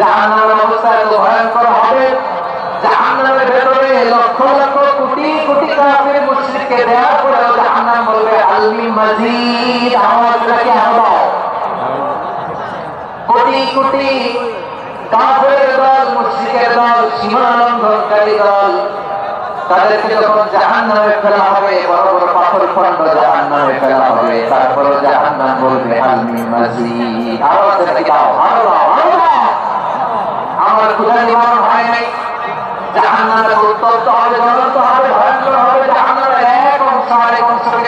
জাহান্নামের অবস্থা এত ভয়ঙ্কর হবে। জাহান্নামের ভেতরে লক্ষ লক্ষ কোটি কোটি কাফির মুশরিককে দেওয়ার পরেও জাহান্নাম বলবে আলমি মজিদ আমাদেরকে আনো কোটি কোটি কাফের দল, মুশরিকের দল সীমা লঙ্ঘনকারী দল, তাদেরকে যখন জাহান্নামে ফেলা হবে, বড় বড় পাথর খন্ড জাহান্নামে ফেলা হবে তারপরে জাহান্নাম বলবে আলমি মজিদ রেখে দাও আরও দাও আরও দাও আমার ক্ষুধা নিবারণ হয় নাই জাহান্নামের উত্তপ্ত হবে জ্বলন্ত হবে ভয়ঙ্কর হবে জাহান্নামের এক অংশ আরেক অংশকে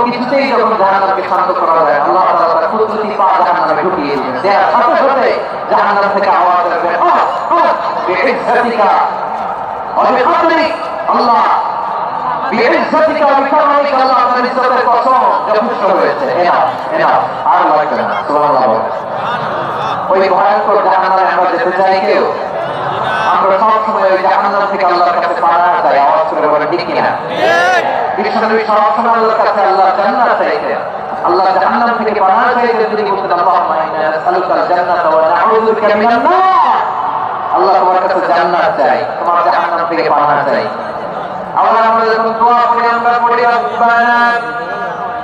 কোনো কিছুতেই যখন জাহান্নামকে শান্ত করা যায় আল্লাহ তাআলা তার কুদরতি পা জাহান্নামে ঢুকিয়ে দেন দেয়ার সাথে সাথে জাহান্নাম থেকে আওয়াজ আসবে বিইজ্জতিকা অবিকদরি আল্লাহ বিইজ্জতিকা অবিকদরি আল্লাহ আপনার ইজ্জতের কসম যথেষ্ট হয়েছে। এনা এনা আর লাগবে না সুবহানাল্লাহ ওই ভয়ঙ্কর জাহান্নামে আমরা যেতে চাই কেউ? আমরা সবসময় ওই জাহান্নাম থেকে আল্লাহর কাছে পানা চাই আওয়াজ করে বলে ঠিক কিনা? ঠিক। বিশ্বনবী আল্লাহর কাছে থেকে পানা চাইতেন তিনি বলতেন আল্লাহুম্মা ইন্না নাসআলুকাল জান্নাতা ওয়া নাউযু বিকা মিনান নার আল্লাহ তোমার কাছে জান্নাত চাই তোমার জাহান্নাম থেকে পানা চাই আবার আমরা যখন দোয়া করি আমরা পড়ি রব্বানা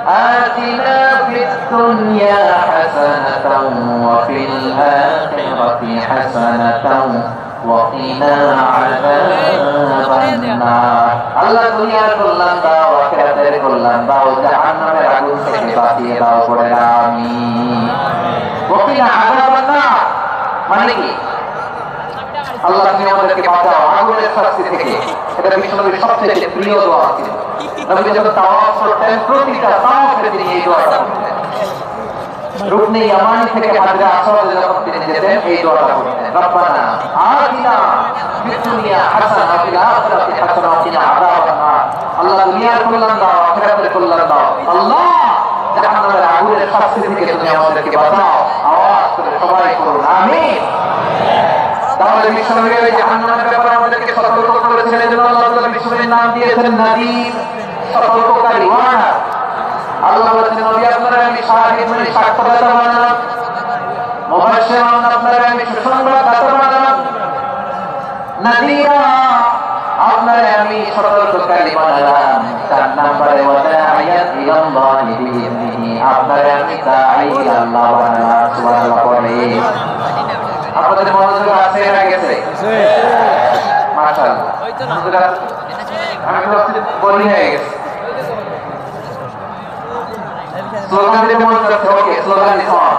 آتنا في الدنيا حسنة وفي الآخرة حسنة وقنا عذاب النار আল্লাহ দুনিয়ার কল্যাণ দাও আখিরাতের কল্যাণ থেকে বাঁচিয়ে দাও করে আমিন ওকিনা আযাবান নার মানে কি আল্লাহ তুমি আমাদেরকে বাঁচাও আগুনের শাস্তি থেকে এটা বিশ্বনবীর সবচেয়ে দোয়া হাসানা ওয়া কিনা আযাবান নার আল্লাহ দুনিয়ার কল্যাণ দাও আখিরাতের কল্যাণ দাও আল্লাহ জাহান্নামের আগুনের শাস্তি থেকে তুমি আমাদেরকে বাঁচাও। আওয়াজ করে সবাই করুন। আমিন। তাহলে বিশ্বনবীর এই জাহান্নামের ব্যাপারে আমাদেরকে সতর্ক করেছেন এজন্য আল্লাহ তাআলা নাম দিয়েছেন সতর্ককারী আল্লাহ বলেছেন, নবী, আপনারা আমি শাহিদ মানে সাক্ষ্যদাতা আপনারা আমি সুসংবাদ দাতা বানালাম। নাদিরা আপনারা আমি সতর্ককারী বানালাম। চার নম্বরে ওয়াদাইয়াত ইলাল্লাহি বিইذনিহি আপনারা দাঈ আল্লাহ সুবহানাল্লাহ আপনাদের মনোযোগ আছে বলি হয়ে গেছে স্লোগান দিতে মনে যাচ্ছে ওকে স্লোগান অন